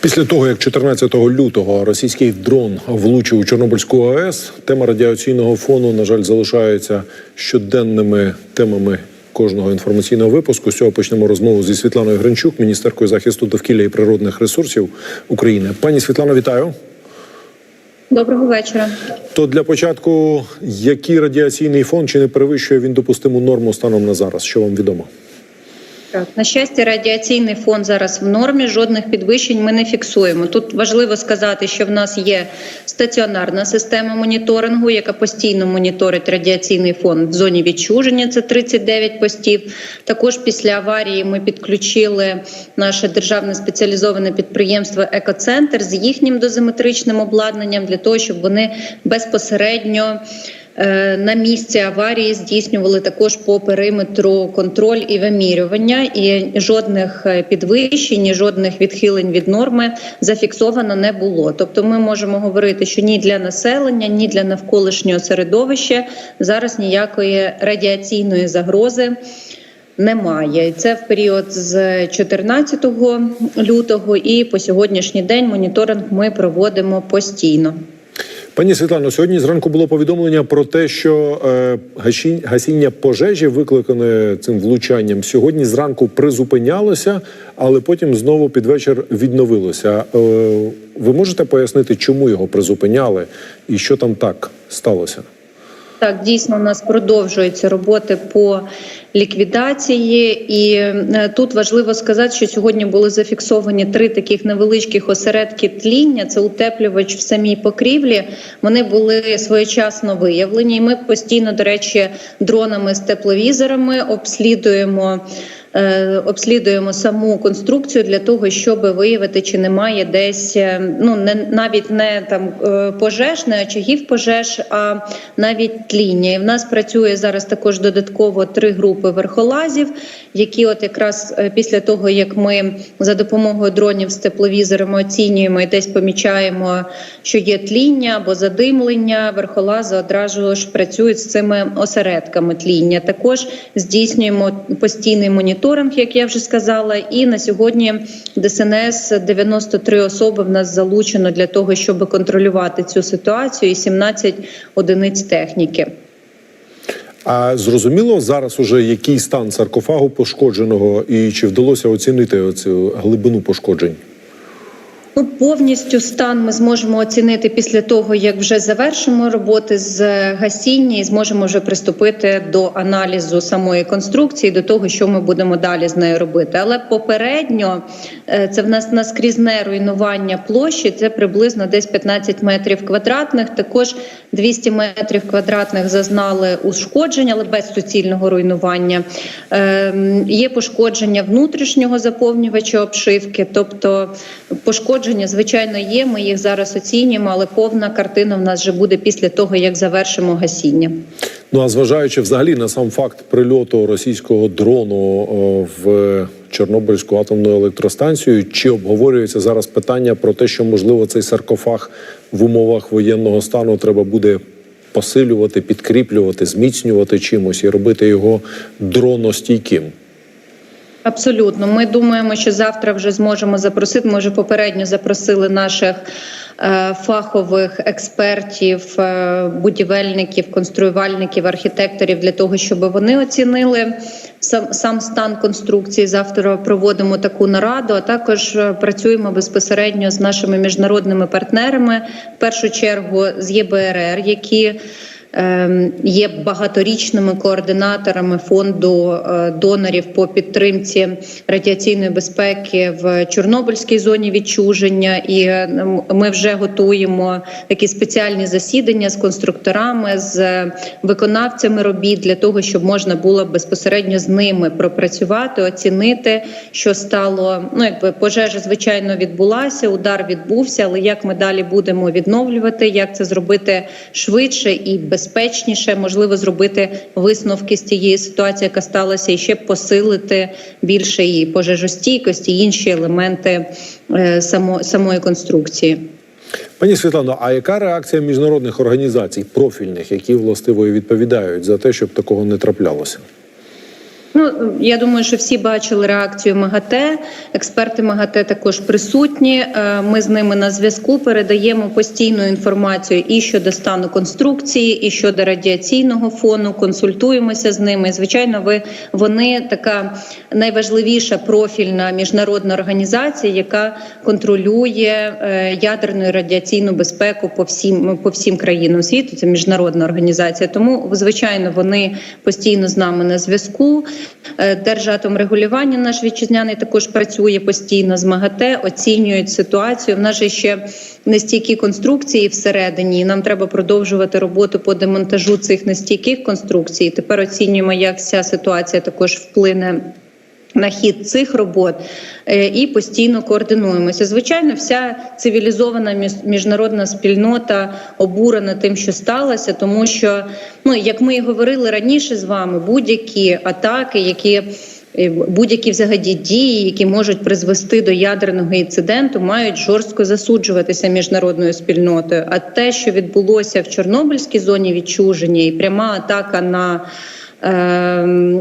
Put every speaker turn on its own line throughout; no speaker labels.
Після того, як 14 лютого російський дрон влучив у Чорнобильську АЕС, тема радіаційного фону, на жаль, залишається щоденними темами кожного інформаційного випуску. З цього почнемо розмову зі Світланою Гринчук, міністеркою захисту довкілля і природних ресурсів України. Пані Світлано, вітаю.
Доброго вечора.
То для початку, який радіаційний фон чи не перевищує він допустиму норму станом на зараз? Що вам відомо?
Так, на щастя, радіаційний фон зараз в нормі. Жодних підвищень ми не фіксуємо. Тут важливо сказати, що в нас є стаціонарна система моніторингу, яка постійно моніторить радіаційний фон в зоні відчуження. Це 39 постів. Також після аварії ми підключили наше державне спеціалізоване підприємство Екоцентр з їхнім дозиметричним обладнанням для того, щоб вони безпосередньо. Е, На місці аварії здійснювали також по периметру контроль і вимірювання, і жодних е, підвищень, жодних відхилень від норми зафіксовано не було. Тобто, ми можемо говорити, що ні для населення, ні для навколишнього середовища зараз ніякої радіаційної загрози. Немає це в період з 14 лютого і по сьогоднішній день моніторинг ми проводимо постійно.
Пані Світлано, сьогодні зранку було повідомлення про те, що е, гасіння, пожежі, викликане цим влучанням, сьогодні зранку призупинялося, але потім знову під вечір відновилося. Е, ви можете пояснити, чому його призупиняли і що там так сталося?
Так, дійсно, у нас продовжуються роботи по ліквідації, і е, тут важливо сказати, що сьогодні були зафіксовані три таких невеличких осередки тління. Це утеплювач в самій покрівлі. Вони були своєчасно виявлені. І Ми постійно, до речі, дронами з тепловізорами обслідуємо. Е, Обслідуємо саму конструкцію для того, щоб виявити, чи немає десь е, ну не навіть не там е, пожеж, не очагів пожеж, а навіть тління. І в нас працює зараз також додатково три групи верхолазів, які, от якраз після того як ми за допомогою дронів з тепловізорами оцінюємо і десь помічаємо, що є тління або задимлення, верхолази одразу ж працюють з цими осередками тління. Також здійснюємо постійний моніторинг, як я вже сказала. І на сьогодні ДСНС 93 особи в нас залучено для того, щоб контролювати цю ситуацію, і 17 одиниць техніки.
А зрозуміло зараз уже який стан саркофагу пошкодженого, і чи вдалося оцінити цю глибину пошкоджень?
Повністю стан ми зможемо оцінити після того, як вже завершимо роботи з гасіння і зможемо вже приступити до аналізу самої конструкції, до того, що ми будемо далі з нею робити. Але попередньо е, це в нас наскрізне руйнування площі. Це приблизно десь 15 метрів квадратних. Також 200 метрів квадратних зазнали ушкодження, але без суцільного руйнування. Ем, Є пошкодження внутрішнього заповнювача обшивки, тобто пошкодження, звичайно, є. Ми їх зараз оцінюємо, але повна картина в нас вже буде після того, як завершимо гасіння.
Ну а зважаючи взагалі на сам факт прильоту російського дрону в Чорнобильську атомну електростанцію, чи обговорюється зараз питання про те, що можливо цей саркофаг в умовах воєнного стану треба буде посилювати, підкріплювати, зміцнювати чимось і робити його дроностійким?
Абсолютно, ми думаємо, що завтра вже зможемо запросити. Ми вже попередньо запросили наших е, фахових експертів, е, будівельників, конструювальників, архітекторів для того, щоб вони оцінили сам, сам стан конструкції. Завтра проводимо таку нараду. А також е, працюємо безпосередньо з нашими міжнародними партнерами, в першу чергу з ЄБРР, які є багаторічними координаторами фонду е, донорів по підтримці радіаційної безпеки в Чорнобильській зоні відчуження, і е, ми вже готуємо такі спеціальні засідання з конструкторами, з виконавцями робіт для того, щоб можна було безпосередньо з ними пропрацювати, оцінити, що стало. Ну якби пожежа, звичайно, відбулася, удар відбувся, але як ми далі будемо відновлювати, як це зробити швидше і безпечніше, можливо, зробити висновки з тієї ситуації, яка сталася, і ще посилити більше її пожежостійкості, інші елементи е, само, самої конструкції.
Пані Світлано, а яка реакція міжнародних організацій профільних, які властиво відповідають за те, щоб такого не траплялося?
Ну я думаю, що всі бачили реакцію МАГАТЕ. Експерти МАГАТЕ також присутні. Е, Ми з ними на зв'язку передаємо постійну інформацію і щодо стану конструкції, і щодо радіаційного фону. Консультуємося з ними. Звичайно, ви вони така найважливіша профільна міжнародна організація, яка контролює е, ядерну і радіаційну безпеку по всім по всім країнам світу. Це міжнародна організація. Тому звичайно вони постійно з нами на зв'язку. Е, Держатомрегулювання наш вітчизняний також працює постійно з МАГАТЕ, оцінюють ситуацію. В нас же ще нестійкі конструкції всередині. і Нам треба продовжувати роботу по демонтажу цих нестійких конструкцій. Тепер оцінюємо, як ця ситуація також вплине. На хід цих робот е, і постійно координуємося. Звичайно, вся цивілізована міжнародна спільнота обурена тим, що сталося, тому що, ну як ми і говорили раніше з вами, будь-які атаки, які е, Будь-які взагалі дії, які можуть призвести до ядерного інциденту, мають жорстко засуджуватися міжнародною спільнотою. А те, що відбулося в Чорнобильській зоні відчуження, і пряма атака на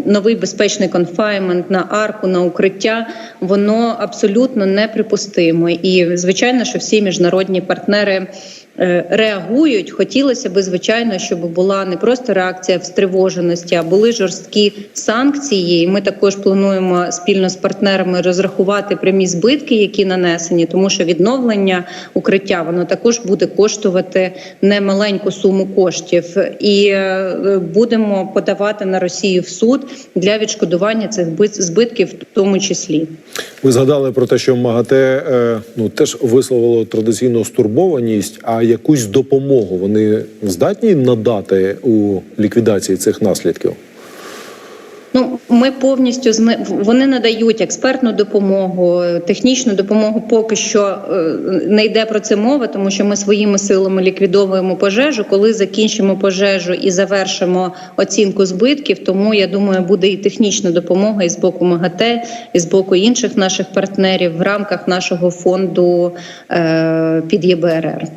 новий безпечний конфаймент на арку, на укриття, воно абсолютно неприпустимо. І звичайно, що всі міжнародні партнери. Е, Реагують, хотілося би, звичайно, щоб була не просто реакція встривоженості, а були жорсткі санкції. Ми також плануємо спільно з партнерами розрахувати прямі збитки, які нанесені, тому що відновлення укриття воно також буде коштувати немаленьку суму коштів, і е, будемо подавати на Росію в суд для відшкодування цих бит- збитків, в тому числі.
Ви згадали про те, що МАГАТЕ е, ну теж висловило традиційну стурбованість. А якусь допомогу вони здатні надати у ліквідації цих наслідків?
Ну, ми повністю з вони надають експертну допомогу, технічну допомогу. Поки що е, не йде про це мова, тому що ми своїми силами ліквідовуємо пожежу. Коли закінчимо пожежу і завершимо оцінку збитків, тому я думаю, буде і технічна допомога і з боку МАГАТЕ, і з боку інших наших партнерів в рамках нашого фонду е, під ЄБРР.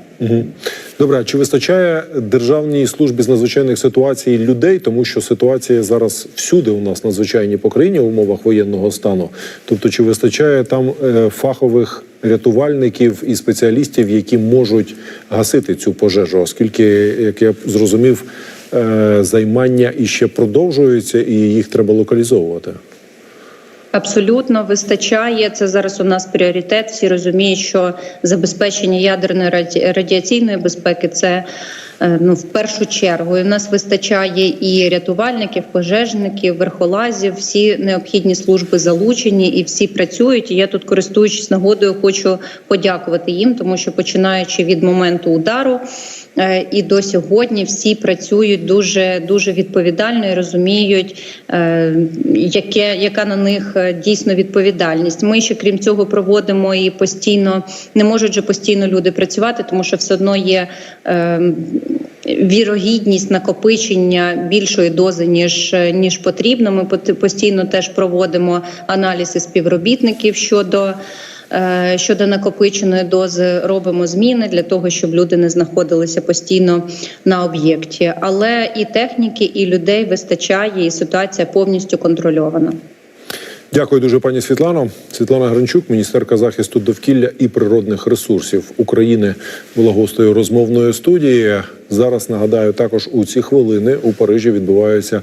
Добре, чи вистачає державній службі з надзвичайних ситуацій людей, тому що ситуація зараз всюди у нас надзвичайні по країні в умовах воєнного стану? Тобто, чи вистачає там е, фахових рятувальників і спеціалістів, які можуть гасити цю пожежу? Оскільки, як я зрозумів, е, займання іще продовжуються, і їх треба локалізовувати.
Абсолютно вистачає. Це зараз у нас пріоритет. Всі розуміють, що забезпечення ядерної раді- радіаційної безпеки це. е, Ну, в першу чергу, і в нас вистачає і рятувальників, пожежників, верхолазів. Всі необхідні служби залучені і всі працюють. І я тут, користуючись нагодою, хочу подякувати їм, тому що починаючи від моменту удару і до сьогодні, всі працюють дуже дуже відповідально і розуміють, е, яке яка на них е, дійсно відповідальність. Ми ще крім цього проводимо і постійно не можуть же постійно люди працювати, тому що все одно є. е, Вірогідність накопичення більшої дози ніж ніж потрібно. Ми постійно теж проводимо аналізи співробітників щодо е, щодо накопиченої дози. Робимо зміни для того, щоб люди не знаходилися постійно на об'єкті. Але і техніки, і людей вистачає, і ситуація повністю контрольована.
Дякую дуже, пані Світлано. Світлана Гранчук, міністерка захисту довкілля і природних ресурсів України, була гостею розмовної студії. Зараз нагадаю, також у ці хвилини у Парижі відбуваються